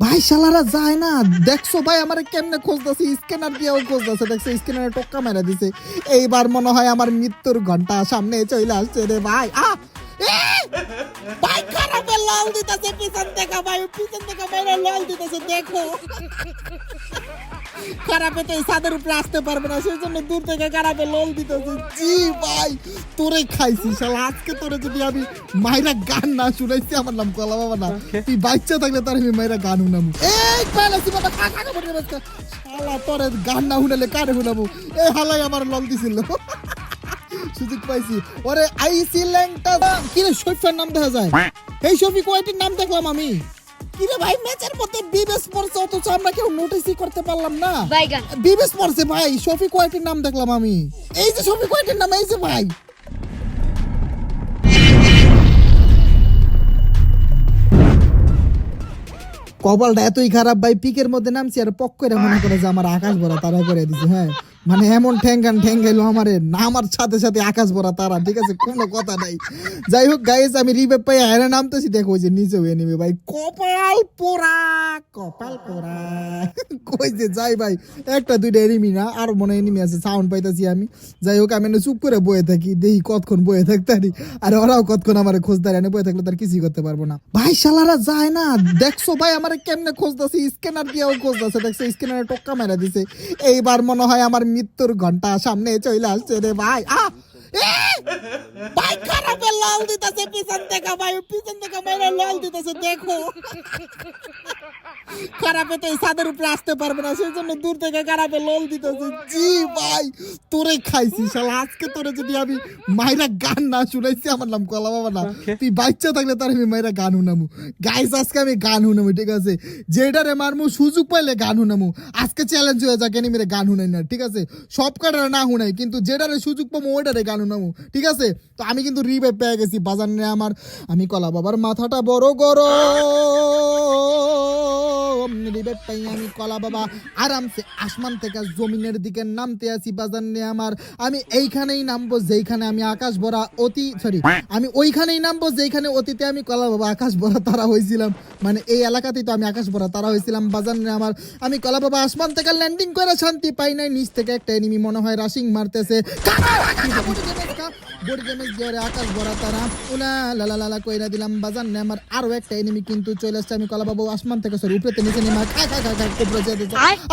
ভাই, শালারা যায় না। দেখছ ভাই, আমার কেমনে খুঁজতেছে? স্ক্যানার দিয়েও খুঁজতেছে। দেখছ, স্ক্যানারে টক্কা মেরে দিছে। এইবার মনে হয় আমার মৃত্যুর ঘণ্টা সামনে চলে আসছে রে ভাই। আ! ভাই লাল দিতেছে পিছন থেকে ভাই পিছন থেকে বাইরে লাল দিতেছে দেখো। খারাপে তো এই ছাদের উপরে আসতে পারবে না সেই জন্য দূর থেকে খারাপে লোল দিতেছে। জি ভাই তোরে খাইছি শালা আজকে তোরে যদি আমি মাইরা গান না শুনাইছি আমার নাম কলা বাবা না। তুই বাচ্চা থাকলে তার আমি মাইরা গান শুনাবো। এই পাইলাছি বাবা বলে বাচ্চা শালা তোরে গান না শুনালে কারে শুনাবো? এই হালাই আমার লল দিছিল। সুযোগ পাইছি। ওরে আইসি ল্যাংটা কি রে শৈফের নাম দেখা যায়? এই ওয়াইটির নাম দেখলাম আমি। কিরে ভাই ম্যাচের মধ্যে বিবেস পড়ছে অথচ আমরা কেউ নোটিসই করতে পারলাম না। বাইগান। বিবেস পড়ছে ভাই নাম দেখলাম আমি। এই যে নাম এই যে ভাই। কপালটা এতই খারাপ ভাই পিকের মধ্যে নামছি আর পক করে মনে করে যে আমার আকাশ ভরা তারা করে দিছে হ্যাঁ। মানে এমন ঠ্যাঙ্গান ঠ্যাঙ্গাইলো আমারে নামার সাথে সাথে আকাশ ভরা তারা, ঠিক আছে? কোনো কথা নাই। যাই হোক গাইস আমি রিবে পাই আয়না নামতেছি, দেখো যে নিচে হয়ে নেবে ভাই। কপাল পোড়া কপাল পোড়া। কই যে যাই ভাই, একটা, দুইটা এনিমি না, আর মনে এনিমি আছে সাউন্ড পাইতাছি আমি। যাই হোক, আমি চুপ করে বয়ে থাকি, দেখি কতক্ষণ বয়ে থাকতারি আর ওরাও কতক্ষণ আমার খোঁজদারি এনে বয়ে থাকলে তার কিছুই করতে পারব না। ভাই, শালারা যায় না। দেখছ ভাই, আমার কেমনে খোঁজতেছে? স্ক্যানার দিয়েও খোঁজতেছে। দেখছ স্ক্যানারে টক্কা মেরে দিছে। এইবার মনে হয় আমার মৃত্যুর ঘণ্টা সামনে চলে আসছে রে ভাই আ এ! ভাই খারাপে লাল দিতেছে পিছন থেকে ভাই পিছন থেকে বাইরে লাল দিতেছে দেখো। খারাপে তো এই ছাদের উপরে আসতে পারবে না সেই জন্য দূর থেকে খারাপে লোল দিতেছে। জি ভাই তোরে খাইছি শালা আজকে তোরে যদি আমি মাইরা গান না শুনাইছি আমার নাম কলা বাবা না। তুই বাচ্চা থাকলে তার আমি মাইরা গান শুনামু। গাইস আজকে আমি গান শুনামু ঠিক আছে? যেটারে মারমু সুযোগ পাইলে গান শুনামু। আজকে চ্যালেঞ্জ হয়ে যাক এনি মেরে গান শুনাই না ঠিক আছে? সব কাটারে না শুনাই কিন্তু যেটারে সুযোগ পাবো ওইটারে গান শুনামু ঠিক আছে? তো আমি কিন্তু রিবে পেয়ে গেছি। বাজার নিয়ে আমার। আমি কলা বাবার মাথাটা বড় গরম। রিবে পাই আমি কলা বাবা। আরামসে আসমান থেকে জমিনের দিকে নামতে বাজার নিয়ে আমার। আমি এইখানেই নামবো যেইখানে আমি আকাশ অতি সরি আমি ওইখানেই নামবো যেইখানে অতীতে আমি কলা বাবা আকাশ ভরা তারা হয়েছিলাম। মানে এই এলাকাতেই তো আমি আকাশ ভরা তারা হয়েছিলাম বাজার নিয়ে আমার। আমি কলা বাবা আসমান থেকে ল্যান্ডিং করে শান্তি পাই নাই। নিচ থেকে একটা এনিমি মনে হয় রাশিং মারতেছে। বডি ড্যামেজ দিয়ে ওরে আকাশ ভরা তারা। উলা লালা লালা কইরা দিলাম বাজার নিয়ে আমার আরও একটা এনিমি কিন্তু চলে আসছে। আমি কলা বাবু আসমান থেকে সরি উপরে নিচে নেমে খা খা খা খা কোবরা জিয়াতে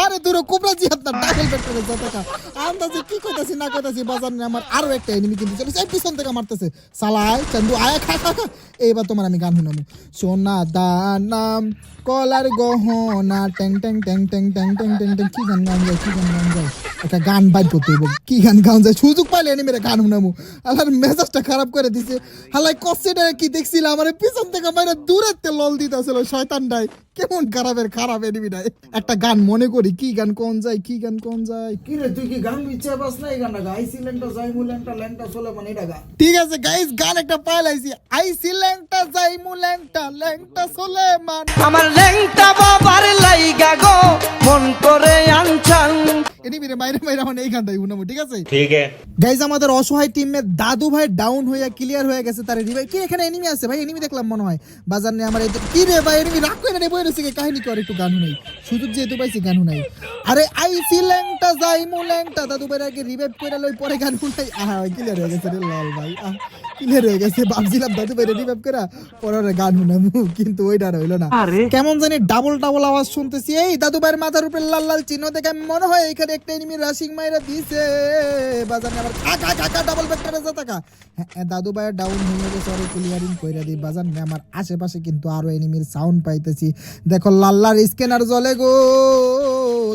আরে দূর কোবরা জিয়াত না ডাবল ভেক্টরে যত কা আন্দাজে কি কইতাছি না কইতাছি বাজার নিয়ে আমার আরও একটা এনিমি কিন্তু চলে এই পিছন থেকে মারতেছে। সালাই চন্দু আয় খা খা খা। এইবার তোমার আমি গান শুনামু সোনা দানাম কলার গহনা ট্যাং ট্যাং ট্যাং ট্যাং ট্যাং ট্যাং ট্যাং ট্যাং কি গান গান যায় কি গান গান যায়। একটা গান বাইর করতে হইব। কি গান গান যায় সুযোগ পাইলে এনে মেরে গান শুনামু আল্লাহর মেজাজটা খারাপ করে দিছে। হালাই কষ্টেটা কি দেখছিল? আমার পিছন থেকে বাইরে দূরের তে লল দিতেছিল শয়তানটাই। কেমন খারাপের খারাপ এনিমি নাই একটা গান মনে করি কি গান কোন যায় কি গান কোন যায়। কি রে তুই কি গান ইচ্ছা পাস না এই গানটা গা। আইসি ল্যাংটা যাইমু ল্যাংটা ল্যাংটা চলে মানে এটা গা। ঠিক আছে গাইস গান একটা পাইলাইছি। আইসি ল্যাংটা যাইমু ল্যাংটা ল্যাংটা সোলেমান আমার ল্যাংটা বাইরে বাইরে আমার এই থেকে উনামো ঠিক আছে? ঠিক আছে। গাইজ আমাদের অসহায় টিমে দাদু ভাই ডাউন হয়ে ক্লিয়ার হয়ে গেছে তার রিভাই কি এখানে এনিমি আছে ভাই? এনিমি দেখলাম মনে হয়। বাজার নেই আমার এই কি রে ভাই এনিমি রাগ করে রে বইরে সিকে কাহিনী করে একটু গান নাই। সুযোগ যেহেতু পাইছি গান নাই। আরে আই সি ল্যাংটা যাই মু ল্যাংটা। দাদু ভাই আগে রিভাইভ করে লই পরে গান উঠাই আহা ক্লিয়ার হয়ে গেছে রে লাল ভাই। আহ ক্লিয়ার হয়ে গেছে। ভাবছিলাম দাদু ভাই রিভাইভ করা পরে গান উনামু কিন্তু ওইটা হইল না। কেমন জানি ডাবল ডাবল আওয়াজ শুনতেছি। এই দাদু ভাইয়ের মাথার উপরে লাল লাল চিহ্ন দেখে মনে হয় এখানে একটা এনিমি রাশিং মাইরা দিছে। আবার খা খা ডাবল দাদু ডাউন হয়ে গেছে আর ক্লিয়ারিং দিই। আমার আশেপাশে কিন্তু আরও এনিমির সাউন্ড পাইতেছি। দেখো, লাল্লার স্ক্যানার জ্বলে গো।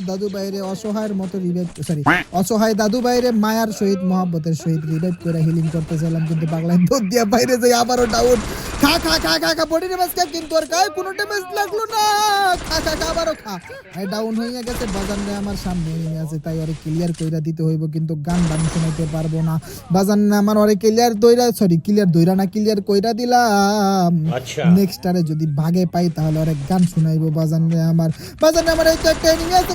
দাদু বাইরে অসহায়ের মতো রিভাইভ সরি অসহায় দাদু বাইরে মায়ার সহিত, মহাব্বতের সহিত রিভাইভ করে হিলিং করতেছিলাম কিন্তু বাংলায় দৌড় দিয়া বাইরে যাই আবারও ডাউন খা খা খা খা খা বডি কিন্তু আর লাগল না। খা খা খা খা। ডাউন গেছে বাজান রে আমার সামনে আছে তাই ক্লিয়ার কইরা দিতে হইব কিন্তু গান গান শোনাইতে পারব না। বাজান না আমার আরে ক্লিয়ার দইরা সরি ক্লিয়ার দইরা না ক্লিয়ার কইরা দিলাম। আচ্ছা। নেক্সট আরে যদি ভাগে পাই তাহলে অনেক গান শোনাইবো বাজান রে আমার। বাজান রে আমার একটা আছে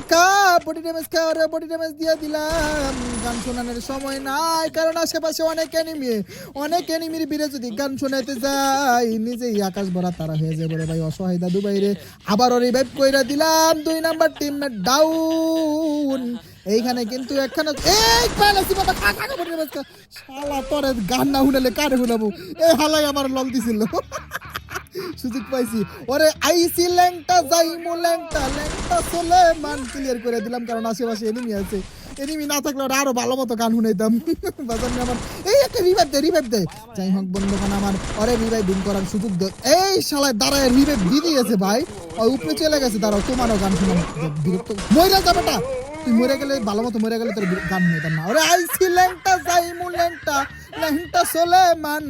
বডি ড্যামেজ খা আর বডি ড্যামেজ দিয়ে দিলাম। গান শোনানোর সময় নাই কারণ আশেপাশে অনেক এনিমি অনেক এনিমির বিরে যদি গান শোনাইতে যায় যাই নিজেই আকাশ ভরা তারা হয়ে যাবে রে ভাই, অসহায় দাদু ভাই রে কইরা দিলাম, দুই নাম্বার ডাউন এইখানে কিন্তু এই বাবা বাচ্চা শালা গান না শুনালে কারে শুনাবো? এই হালাই আমার লল দিছিল। সুযোগ পাইছি। ওরে আইসি ল্যাংটা, যাইমু ল্যাংটা ল্যাংটা চলে মান ক্লিয়ার করে দিলাম, কারণ আশেপাশে এনিমি আছে। এনিমি না থাকলে ওরা আরও ভালো মতো গান শুনাইতাম। বাজার আমার, এই একটা রিভাইভ দে রিভাইভ দে। যাই হোক বন্ধুগণ, আমার অরে রিভাইভ দিন করার সুযোগ দে। এই শালায় দাঁড়ায় রিভাইভ দিয়ে দিয়েছে ভাই। ওই উপরে চলে গেছে, দাঁড়াও, তোমারও গান শুনে বিরক্ত মহিলা যাবে বেটা। তুই মরে গেলে, ভালো মতো মরে গেলে তোর গান শুনাইতাম না ওরে আইসি ল্যাংটা যাইমু ল্যাংটা ল্যাংটা চলে মান।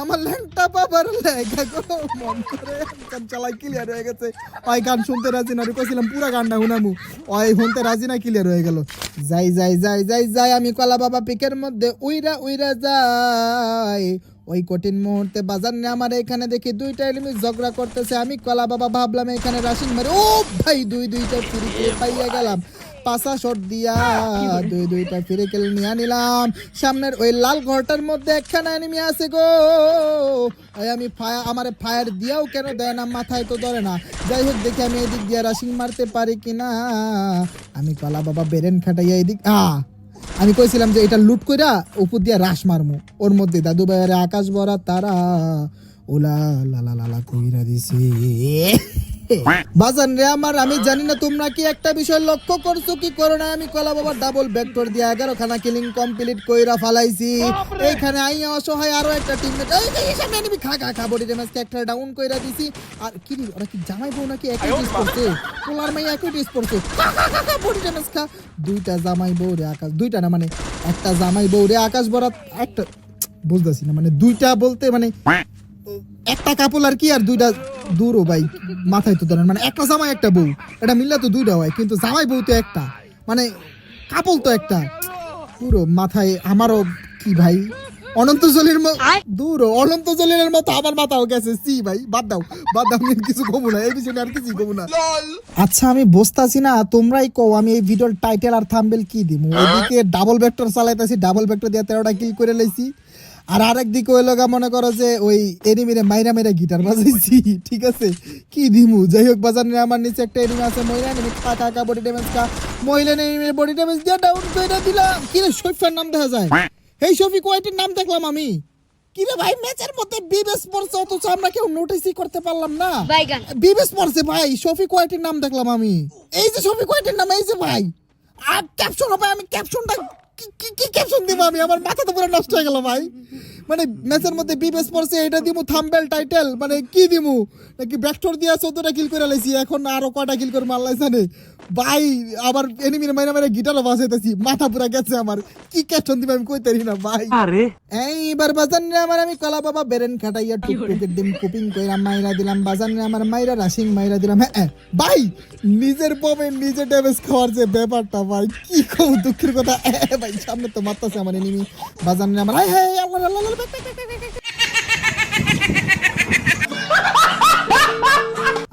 আমার ল্যাংটা বাবার লেগা গো, মন করে গান চালাই ক্লিয়ার হয়ে গেছে। ওই গান শুনতে রাজি না কইছিলাম পুরা গানটা শুনামু। ওই শুনতে রাজি না ক্লিয়ার হয়ে গেল। যাই যাই যাই যাই যাই, আমি কলা বাবা পিকের মধ্যে উইরা উইরা যাই। ওই কঠিন মুহূর্তে বাজার নিয়ে আমার এখানে দেখি দুইটা এলিমি ঝগড়া করতেছে। আমি কলা বাবা ভাবলাম এখানে রাশিং মারে। ও ভাই, দুই দুইটা ফিরি পাইয়া গেলাম। পাশা শট দিয়া দুই দুইটা ফিরে কেলে নিয়ে নিলাম। সামনের ওই লাল ঘরটার মধ্যে একখানা এনিমি আছে গো। ওই আমি ফায়ার আমার ফায়ার দিয়াও কেন দেয় না, মাথায় তো ধরে না। যাই হোক, দেখি আমি এদিক দিয়ে রাশিং মারতে পারি কিনা। আমি কলা বাবা বেরেন খাটাইয়া এদিক আ আমি কইছিলাম যে এটা লুট কইরা উপর দিয়ে রাস মারমু। ওর মধ্যে দাদু ভাইয়ের আকাশ ভরা তারা, ওলা লালা লালা কইরা দিছি। বাজান রে আমার আমি জানি না তোমরা কি একটা বিষয় লক্ষ্য করছ কি করো না। আমি কলা বাবার ডাবল ভেক্টর দিয়ে এগারো খানা কিলিং কমপ্লিট কইরা ফালাইছি। এইখানে আইয়া অসহায় আরও একটা টিম সামনে খা খা খা বডি ড্যামেজ একটা ডাউন কইরা দিছি। আর কি ওরা কি জামাই বউ নাকি একই ডিস পড়ছে পোলার মাই একই ডিস পড়ছে বডি ড্যামেজ খা। দুইটা জামাই বউ রে আকাশ। দুইটা না মানে একটা জামাই বউ রে আকাশ বরাত। একটা বুঝতেছি না মানে দুইটা বলতে মানে একটা কাপল আর কি আর দুইটা দূরও ভাই মাথায় তো ধরেন। মানে একটা জামাই একটা বউ। এটা মিললে তো দুইটা হয় কিন্তু জামাই বউ তো একটা। মানে কাপল তো একটা। পুরো মাথায় আমারও কি ভাই অনন্ত জলের দূর অনন্ত জলের মতো আমার মাথাও গেছে। সি ভাই বাদ দাও বাদ দাও কিছু কমু না এই বিষয়ে আর কিছু কমু না। আচ্ছা আমি বসতাছি না তোমরাই কও আমি এই ভিডিওর টাইটেল আর থাম্বেল কি দিব ওইদিকে ডাবল ভেক্টর চালাইতাছি ডাবল ভেক্টর দিয়ে তেরোটা কিল করে লাইছি। আর আরেক দিকে ওই লগা মনে করো যে ওই এনিমিরে মাইরা মাইরা গিটার বাজাইছি ঠিক আছে? কি দিমু? যাই হোক বাজার নিয়ে আমার নিচে একটা এনিমি আছে মহিলা এনিমি কা কা কা বডি ড্যামেজ কা মহিলা এনিমির বডি ড্যামেজ দিয়ে ডাউন করে দিলাম। কি রে শৈফার নাম দেখা যায়? এই শফিক ওয়াইটের নাম দেখলাম আমি। কি রে ভাই ম্যাচের মধ্যে বিবেস পড়ছে অথচ আমরা কেউ নোটিসই করতে পারলাম না। বিবেস পড়ছে ভাই শফিক ওয়াইটের নাম দেখলাম আমি। এই যে শফিক ওয়াইটের নাম এই যে ভাই। আর ক্যাপশন হবে আমি ক্যাপশনটা কি কি কি ক্যাপশন দিব আমি? আমার মাথা তো পুরো নষ্ট হয়ে গেল ভাই। মানে ম্যাচের মধ্যে বিবেস পড়ছে এটা দিমু থাম্বেল টাইটেল মানে কি দিমু? নাকি ব্যাকটর দিয়া চোদ্দটা কিল করে লাইছি এখন আরও কয়টা কিল করে মারলাই জানে। ভাই আবার এনিমির মাইনা মাইনা গিটারও বাজাইতেছি মাথা পুরা গেছে আমার। কি ক্যাপশন দিব আমি কইতারি না ভাই। এইবার বাজান রে আমার আমি কলা বাবা বেরেন খাটাইয়া টুকটুকের ডিম কুপিং কইরা মাইরা দিলাম বাজান রে আমার মাইরা রাশিং মাইরা দিলাম হ্যাঁ হ্যাঁ, ভাই নিজের ববে নিজে ড্যামেজ খাওয়ার যে ব্যাপারটা ভাই কি কম দুঃখের কথা। ভাই সামনে তো মারতাছে আমার এনিমি বাজান রে আমার।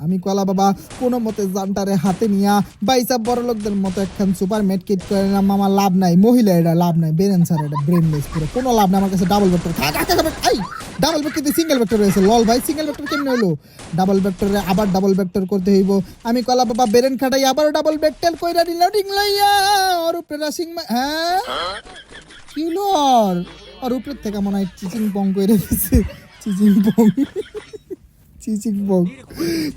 আমি কলা বাবা, কোনো মতে জানটারে হাতে নিয়া বাইসা বড় লোকদের মতো একখান সুপার মেট কিট করে নিলাম, আমার লাভ নাই। মহিলা এটা লাভ নাই ব্রেন স্যার এটা ব্রেনলেস পুরো। কোনো লাভ নাই, আমার কাছে ডাবল ভেক্টর এই ডাবল ভেক্টর সিঙ্গেল ভেক্টর রয়েছে। লল ভাই সিঙ্গেল ভেক্টর কেমনে হলো? ডাবল ভেক্টরে আবার ডাবল ভেক্টর করতে হইব। আমি কলা বাবা ব্রেন খাটাই আবার ডাবল ভেক্টর কইরা রিলোডিং লইয়া ওর উপরে রাশিং হ্যাঁ? কি হলো ওর উপরের থেকে মনে হয় চিচিং পং করে দিচ্ছে চিচিং পং। চিচিং পং।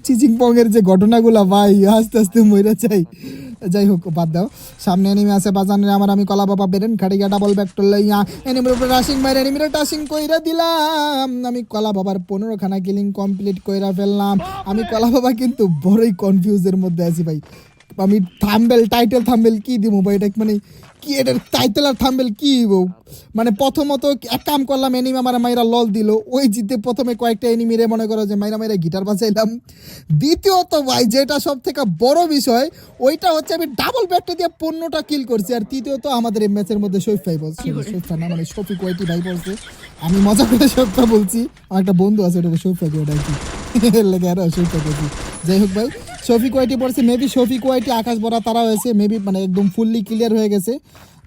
চিচিং পং এর যে ঘটনাগুলো, ভাই, আস্তে আস্তে মরে চাই যাই হোক, বাদ দাও। সামনে এনিমি আছে, বাজানের আমার আমি কলা বাবা বেরেন খাটিয়া ডাবল ব্যাকটর লইয়া এনিমির উপরে রাশিং মাইরে এনিমিরে টাসিং কইরা দিলাম। আমি কলা বাবার পনেরো খানা কিলিং কমপ্লিট কইরা ফেললাম। আমি কলা বাবা কিন্তু বড়ই কনফিউজের মধ্যে আছি, ভাই। আমি থাম্বেল টাইটেল থাম্বেল কি দিব ভাই? এটা মানে কি এটার টাইটেল আর থাম্বেল কি মানে প্রথমত এক কাম করলাম এনিমি আমার মাইরা লল দিল। ওই জিতে প্রথমে কয়েকটা এনিমিরে মনে করো যে মাইরা মাইরা গিটার বাজাইলাম। দ্বিতীয়ত ভাই যেটা সব থেকে বড় বিষয় ওইটা হচ্ছে আমি ডাবল ব্যাটটা দিয়ে পণ্যটা কিল করছি। আর তৃতীয়ত আমাদের এই ম্যাচের মধ্যে শৈফ ভাই বলছে। শৈফ না মানে শফিক ওয়াইটি ভাই বলছে। আমি মজা করে সবটা বলছি। আমার একটা বন্ধু আছে ওটা শৈফ ভাই ওটা কি এর লেগে আরও যাই হোক ভাই, শফিক ওয়াইটি পড়ছে। মেবি শফিক ওয়াইটি আকাশ বড়া তারা হয়েছে। মেবি মানে একদম ফুললি ক্লিয়ার হয়ে গেছে।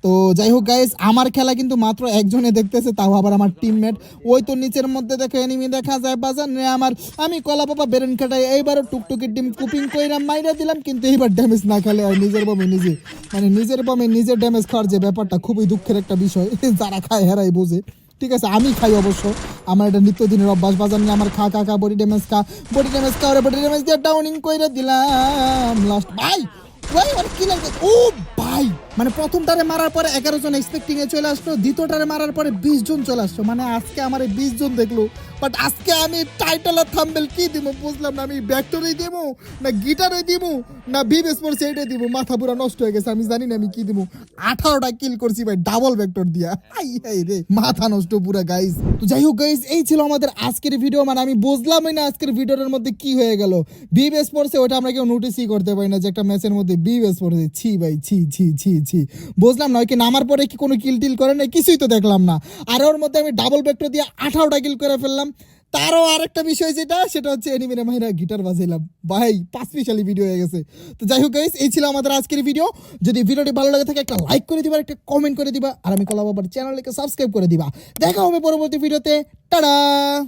তো যাই হোক গাইস আমার খেলা কিন্তু মাত্র একজনে দেখতেছে, তাও আবার আমার টিমমেট ওই তো নিচের মধ্যে দেখো এনিমি দেখা যায়, বাজার নে আমার। আমি কলা পাপা বেরেন কাটাই এইবারও টুকটুকির টিম কুপিং কইরা মাইরা দিলাম, কিন্তু এইবার ড্যামেজ না খেলে আর নিজের বমে নিজে মানে নিজের বমে নিজের ড্যামেজ খাওয়ার যে ব্যাপারটা খুবই দুঃখের একটা বিষয়। যারা খায় হেরাই বোঝে। ঠিক আছে, আমি খাই অবশ্য। আমার এটা নিত্যদিনের অভ্যাস, বাজার নিয়ে আমার খা খা খা বডি ড্যামেজ খা। বডি ড্যামেজ খা, ওরে বডি ড্যামেজ দিয়ে ডাউনিং করে দিলাম লাস্ট ভাই ভাই মানে কি লাগবে ও ভাই মানে প্রথমটারে মারার পরে এগারো জন এক্সপেক্টিং এ চলে আসলো, দ্বিতীয়টারে মারার পরে বিশ জন চলে আসলো। মানে আজকে আমার এই বিশ জন দেখল বাট আজকে আমি টাইটেল আর থাম্বেল কি দিব বুঝলাম না, আমি ব্যাক্টরি দিব না গিটারে দিব না ভিভ স্পোর্টস এইটাই দিব মাথা পুরো নষ্ট হয়ে গেছে, আমি জানি না আমি কি দিব আঠারোটা কিল করছি ভাই ডাবল ভেক্টর দিয়া। হাই হাই রে, মাথা নষ্ট পুরো গাইস তো যাই হোক গাইস এই ছিল আমাদের আজকের ভিডিও মানে আমি বুঝলামই না আজকের ভিডিওর মধ্যে কি হয়ে গেল। ভিভ স্পোর্টসে ওটা আমরা কেউ নোটিসই করতে পারি না যে একটা ম্যাচের মধ্যে ভিভ স্পোর্টসে ছি ভাই, ছি ছি ছি ছি। বুঝলাম না কি, নামার পরে কি কোনো কিল টিল করে না কিছুই তো দেখলাম না। আর ওর মধ্যে আমি ডাবল ভেক্টর দিয়ে আঠারোটা কিল করে ফেললাম। তারও আরেকটা বিষয় যেটা, সেটা হচ্ছে এনিমিনে মাহিরা গিটার বাজাইলাম। ভাই, পাঁচ মিশালি ভিডিও হয়ে গেছে। তো যাই হোক গাইস এই ছিল আমাদের আজকের ভিডিও যদি ভিডিওটি ভালো লাগে থাকে একটা লাইক করে দিবা, একটা কমেন্ট করে দিবা, আর আমি কলাবাবার চ্যানেলকে সাবস্ক্রাইব করে দিবা। দেখা হবে পরবর্তী ভিডিওতে টাটা